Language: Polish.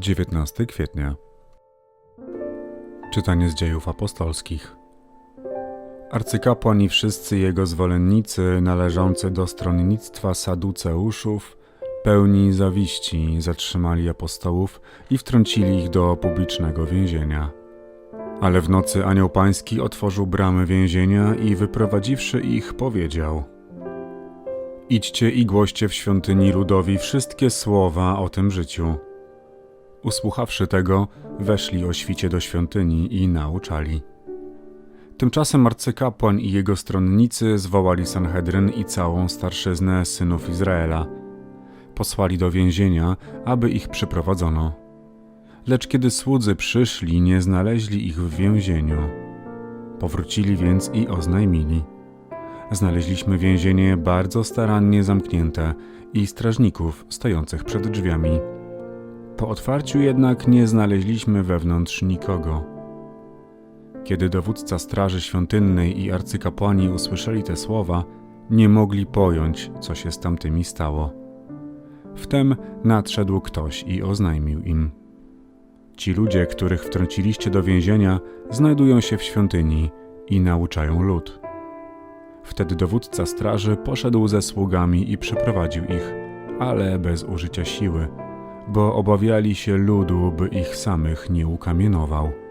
19 kwietnia. Czytanie z dziejów apostolskich. Arcykapłan i wszyscy jego zwolennicy należący do stronnictwa saduceuszów, pełni zawiści, zatrzymali apostołów i wtrącili ich do publicznego więzienia. Ale w nocy anioł pański otworzył bramy więzienia i wyprowadziwszy ich powiedział: Idźcie i głoście w świątyni ludowi wszystkie słowa o tym życiu. Usłuchawszy tego, weszli o świcie do świątyni i nauczali. Tymczasem arcykapłan i jego stronnicy zwołali Sanhedryn i całą starszyznę synów Izraela. Posłali do więzienia, aby ich przyprowadzono. Lecz kiedy słudzy przyszli, nie znaleźli ich w więzieniu. Powrócili więc i oznajmili. Znaleźliśmy więzienie bardzo starannie zamknięte i strażników stojących przed drzwiami. Po otwarciu jednak nie znaleźliśmy wewnątrz nikogo. Kiedy dowódca straży świątynnej i arcykapłani usłyszeli te słowa, nie mogli pojąć, co się z tamtymi stało. Wtem nadszedł ktoś i oznajmił im: Ci ludzie, których wtrąciliście do więzienia, znajdują się w świątyni i nauczają lud. Wtedy dowódca straży poszedł ze sługami i przyprowadził ich, ale bez użycia siły, bo obawiali się ludu, by ich samych nie ukamienował.